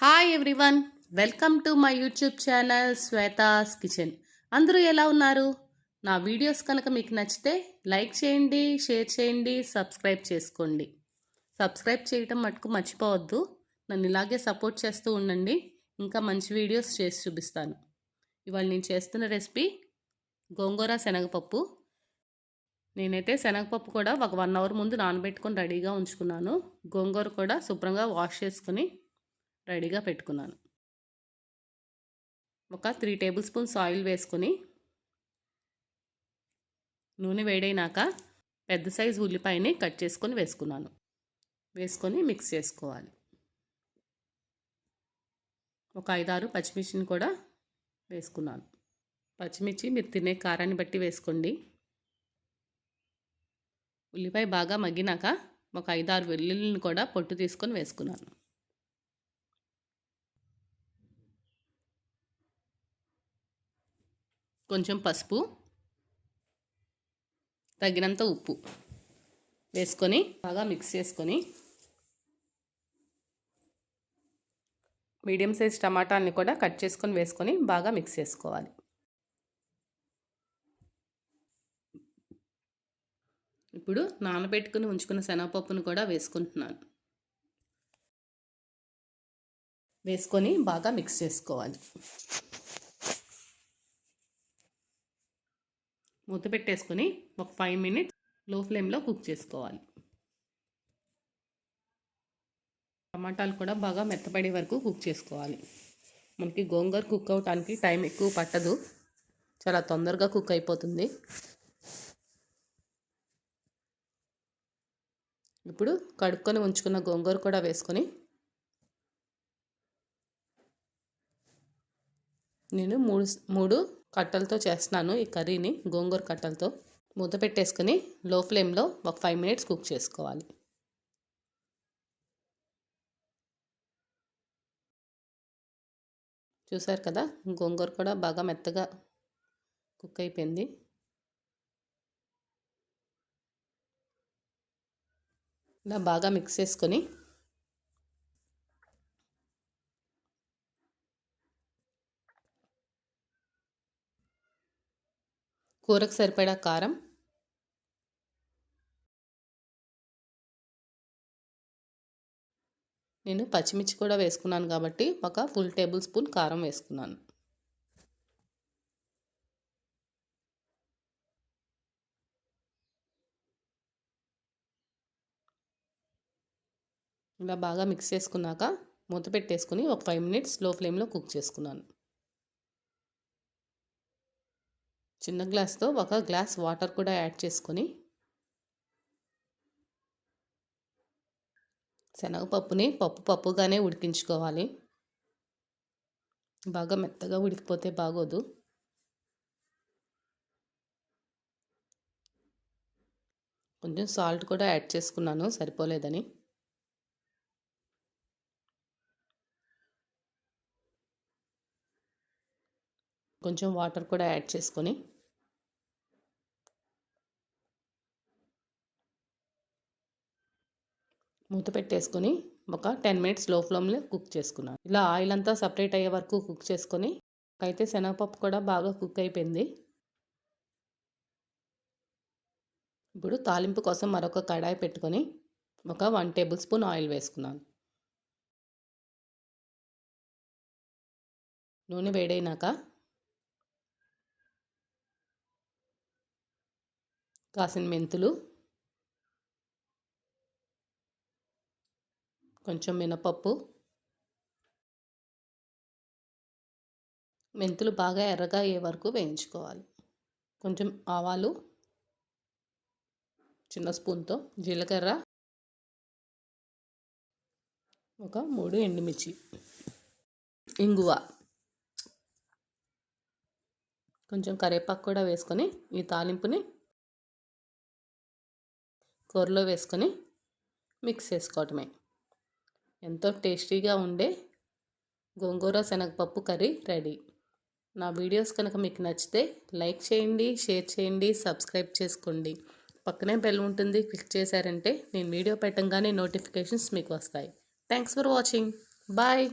Hi everyone welcome to my YouTube channel Shweta's kitchen అందరూ ఎలా ఉన్నారు? నా వీడియోస్ కనుక మీకు నచ్చితే లైక్ చేయండి షేర్ చేయండి సబ్స్క్రైబ్ చేసుకోండి. సబ్స్క్రైబ్ చేయటం మటుకు మర్చిపోవద్దు. నన్ను ఇలాగే సపోర్ట్ చేస్తూ ఉండండి. ఇంకా మంచి వీడియోస్ చేసి చూపిస్తాను. ఇవాళ నేను చేస్తున్న రెసిపీ గోంగూర శనగపప్పు. నేనైతే శనగపప్పు కూడా ఒక వన్ అవర్ ముందు నానబెట్టుకొని రెడీగా ఉంచుకున్నాను. గోంగూర కూడా శుభ్రంగా వాష్ చేసుకుని రెడీగా పెట్టుకున్నాను. ఒక త్రీ టేబుల్ స్పూన్స్ ఆయిల్ వేసుకొని నూనె వేడైనాక పెద్ద సైజు ఉల్లిపాయని కట్ చేసుకొని వేసుకున్నాను. వేసుకొని మిక్స్ చేసుకోవాలి. ఒక ఐదారు పచ్చిమిర్చిని కూడా వేసుకున్నాను. పచ్చిమిర్చి మీరు తినే కారాన్ని బట్టి వేసుకోండి. ఉల్లిపాయ బాగా మగ్గినాక ఒక ఐదారు వెల్లుల్లిని కూడా పొట్టు తీసుకొని వేసుకున్నాను. కొంచెం పసుపు తగినంత ఉప్పు వేసుకొని బాగా మిక్స్ చేసుకొని మీడియం సైజ్ టమాటాలని కూడా కట్ చేసుకొని వేసుకొని బాగా మిక్స్ చేసుకోవాలి. ఇప్పుడు నానబెట్టుకుని ఉంచుకున్న శనగపప్పును కూడా వేసుకుంటున్నాను. వేసుకొని బాగా మిక్స్ చేసుకోవాలి. మూత పెట్టేసుకొని ఒక ఫైవ్ మినిట్స్లో ఫ్లేమ్లో కుక్ చేసుకోవాలి. టమాటాలు కూడా బాగా మెత్తపడే వరకు కుక్ చేసుకోవాలి. మనకి గోంగూర కుక్ అవటానికి టైం ఎక్కువ పట్టదు. చాలా తొందరగా కుక్ అయిపోతుంది. ఇప్పుడు కడుక్కొని ఉంచుకున్న గోంగూర కూడా వేసుకొని నేను మూడు మూడు కట్టలతో చేస్తున్నాను ఈ కర్రీని గోంగూర కట్టలతో. మూత పెట్టేసుకుని లో ఫ్లేమ్లో ఒక ఫైవ్ మినిట్స్ కుక్ చేసుకోవాలి. చూసారు కదా గోంగూర కూడా బాగా మెత్తగా కుక్ అయిపోయింది. ఇలా బాగా మిక్స్ చేసుకొని కూరకు సరిపడా కారం. నేను పచ్చిమిర్చి కూడా వేసుకున్నాను కాబట్టి ఒక ఫుల్ టేబుల్ స్పూన్ కారం వేసుకున్నాను. ఇలా బాగా మిక్స్ చేసుకున్నాక మూత పెట్టేసుకుని ఒక ఫైవ్ మినిట్స్లో ఫ్లేమ్లో కుక్ చేసుకున్నాను. చిన్న గ్లాస్తో ఒక గ్లాస్ వాటర్ కూడా యాడ్ చేసుకొని శనగపప్పుని పప్పు పప్పుగానే ఉడికించుకోవాలి. బాగా మెత్తగా ఉడికిపోతే బాగోదు. కొంచెం సాల్ట్ కూడా యాడ్ చేసుకున్నాను సరిపోలేదని. కొంచెం వాటర్ కూడా యాడ్ చేసుకొని మూత పెట్టేసుకొని ఒక టెన్ మినిట్స్లో ఫ్లేమ్లో కుక్ చేసుకున్నాను. ఇలా ఆయిల్ అంతా సపరేట్ అయ్యే వరకు కుక్ చేసుకొని అయితే శనగపప్పు కూడా బాగా కుక్ అయిపోయింది. ఇప్పుడు తాలింపు కోసం మరొక కడాయి పెట్టుకొని ఒక వన్ టేబుల్ స్పూన్ ఆయిల్ వేసుకున్నాను. నూనె వేడైనాక కాసిన మెంతులు కొంచెం మినపప్పు. మెంతులు బాగా ఎర్రగా అయ్యే వరకు వేయించుకోవాలి. కొంచెం ఆవాలు చిన్న స్పూన్తో జీలకర్ర ఒక మూడు ఎండుమిర్చి ఇంగువ. కొంచెం కరివేపాకు కూడా వేసుకొని ఈ తాలింపుని కూరలో వేసుకొని మిక్స్ చేసుకోవటమే. ఎంతో టేస్టీగా ఉండే గోంగూర శనగపప్పు కర్రీ రెడీ. నా వీడియోస్ కనుక మీకు నచ్చితే లైక్ చేయండి షేర్ చేయండి సబ్స్క్రైబ్ చేసుకోండి. పక్కనే బెల్ ఉంటుంది క్లిక్ చేశారంటే నేను వీడియో పెట్టంగానే నోటిఫికేషన్స్ మీకు వస్తాయి. Thanks for watching. బాయ్.